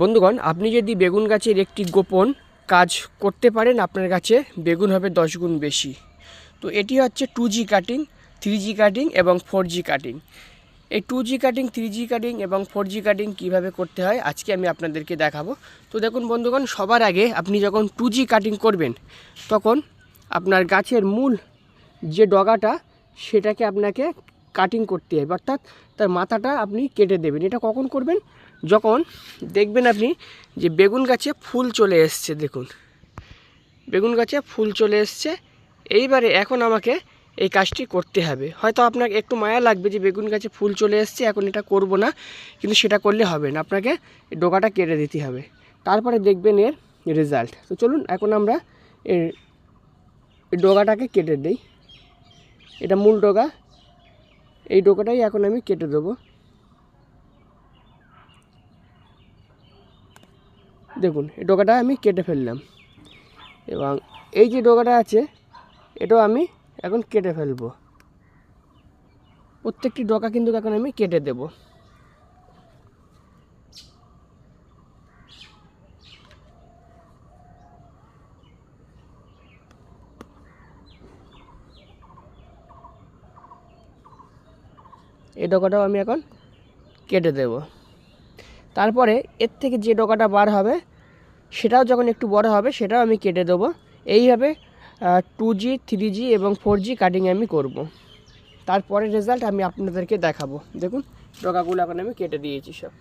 বন্ধুগণ, আপনি যদি বেগুন গাছের একটি গোপন কাজ করতে পারেন, আপনার গাছে বেগুন হবে দশ গুণ বেশি। তো এটি হচ্ছে two G cutting three G cutting এবং ফোর জি কাটিং এই two G cutting three G cutting এবং ফোর জি কাটিং কীভাবে করতে হয়, আজকে আমি আপনাদেরকে দেখাবো। তো দেখুন বন্ধুগণ, সবার আগে আপনি যখন টু জি কাটিং করবেন, তখন আপনার গাছের মূল যে ডগাটা, সেটাকে আপনাকে কাটিং করতে হবে অর্থাৎ তার মাথাটা আপনি কেটে দেবেন। এটা কখন করবেন? যখন দেখবেন আপনি যে বেগুন গাছে ফুল চলে এসছে, দেখুন। বেগুন গাছে ফুল চলে এসছে। এইবারে এখন আমাকে এই কাজটি করতে হবে। হয়তো আপনাকে একটু মায়া লাগবে যে বেগুন গাছে ফুল চলে এসছে, এখন এটা করব না, কিন্তু সেটা করলে হবে না। আপনাকে ডোকাটা কেটে দিতে হবে। তারপরে দেখবেন এর রেজাল্ট তো চলুন, এখন আমরা এর ডোকাটাকে কেটে দিই। এটা মূল ডোকা এই ডোকাটাই এখন আমি কেটে দেবো। দেখুন, এই ডোকাটা আমি কেটে ফেললাম। এবং এই যে ডোকাটা আছে, এটাও আমি এখন কেটে ফেলব। প্রত্যেকটি ডোকা কিন্তু এখন আমি কেটে দেব। এই ডোকাটাও আমি এখন কেটে দেব। তারপরে এর থেকে যে ডোকাটা বার হবে, সেটাও যখন একটু বড় হবে, সেটাও আমি কেটে দেবো। এইভাবে টু জি থ্রি জি এবং ফোর জি কাটিং আমি করব। তারপরে রেজাল্ট আমি আপনাদেরকে দেখাবো। দেখুন, ডগাগুলো এখন আমি কেটে দিয়েছি সব।